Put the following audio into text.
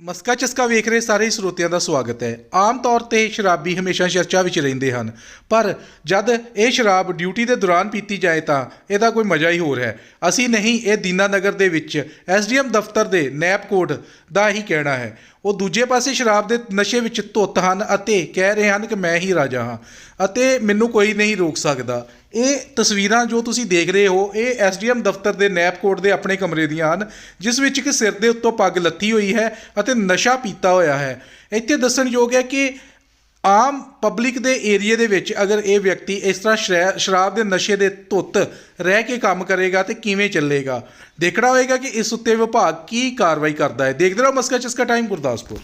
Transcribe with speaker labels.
Speaker 1: ਮਸਕਾ ਚਸਕਾ ਵੇਖ ਰਹੇ ਸਾਰੇ ਸਰੋਤਿਆਂ ਦਾ ਸਵਾਗਤ ਹੈ। ਆਮ ਤੌਰ ਤੇ ਸ਼ਰਾਬੀ ਹਮੇਸ਼ਾ ਚਰਚਾ ਵਿੱਚ ਰਹਿੰਦੇ ਹਨ, ਪਰ ਜਦ ਇਹ ਸ਼ਰਾਬ ਡਿਊਟੀ ਦੇ ਦੌਰਾਨ ਪੀਤੀ ਜਾਏ ਤਾਂ ਇਹਦਾ ਕੋਈ ਮਜ਼ਾ ਹੀ ਹੋਰ ਹੈ। ਅਸੀਂ ਨਹੀਂ, ਇਹ ਦੀਨਾਨਗਰ ਦੇ ਵਿੱਚ ਐਸਡੀਐਮ ਦਫ਼ਤਰ ਦੇ ਨੈਪ ਕੋਡ ਦਾ ਹੀ ਕਹਿਣਾ ਹੈ। ਉਹ ਦੂਜੇ ਪਾਸੇ ਸ਼ਰਾਬ ਦੇ ਨਸ਼ੇ ਵਿੱਚ ਧੁੱਤ ਹਨ ਅਤੇ ਕਹਿ ਰਹੇ ਹਨ ਕਿ ਮੈਂ ਹੀ ਰਾਜਾ ਹਾਂ ਅਤੇ ਮੈਨੂੰ ਕੋਈ ਨਹੀਂ ਰੋਕ ਸਕਦਾ। ਇਹ ਤਸਵੀਰਾਂ ਜੋ ਤੁਸੀਂ ਦੇਖ ਰਹੇ ਹੋ, ਇਹ ਐਸਡੀਐਮ ਦਫ਼ਤਰ ਦੇ ਨੈਪ ਕੋਡ ਦੇ ਆਪਣੇ ਕਮਰੇ ਦੀਆਂ ਹਨ, ਜਿਸ ਵਿੱਚ ਕਿ ਸਿਰ ਦੇ ਉੱਤੋਂ ਪੱਗ ਲੱਥੀ ਹੋਈ ਹੈ ਅਤੇ ਨਸ਼ਾ ਪੀਤਾ ਹੋਇਆ ਹੈ। ਇੱਥੇ ਦੱਸਣਯੋਗ ਹੈ ਕਿ ਆਮ ਪਬਲਿਕ ਦੇ ਏਰੀਏ ਦੇ ਵਿੱਚ ਅਗਰ ਇਹ ਵਿਅਕਤੀ ਇਸ ਤਰ੍ਹਾਂ ਸ਼ਰਾ- ਸ਼ਰਾਬ ਦੇ ਨਸ਼ੇ ਦੇ ਧੁੱਤ ਰਹਿ ਕੇ ਕੰਮ ਕਰੇਗਾ ਤੇ ਕਿਵੇਂ ਚੱਲੇਗਾ? ਦੇਖਣਾ ਹੋਏਗਾ ਕਿ ਇਸ ਉੱਤੇ ਵਿਭਾਗ ਕੀ ਕਾਰਵਾਈ ਕਰਦਾ ਹੈ। ਦੇਖਦੇ ਰਹੋ ਮਸਕਾ ਚਸਕਾ ਟਾਈਮ ਗੁਰਦਾਸਪੁਰ।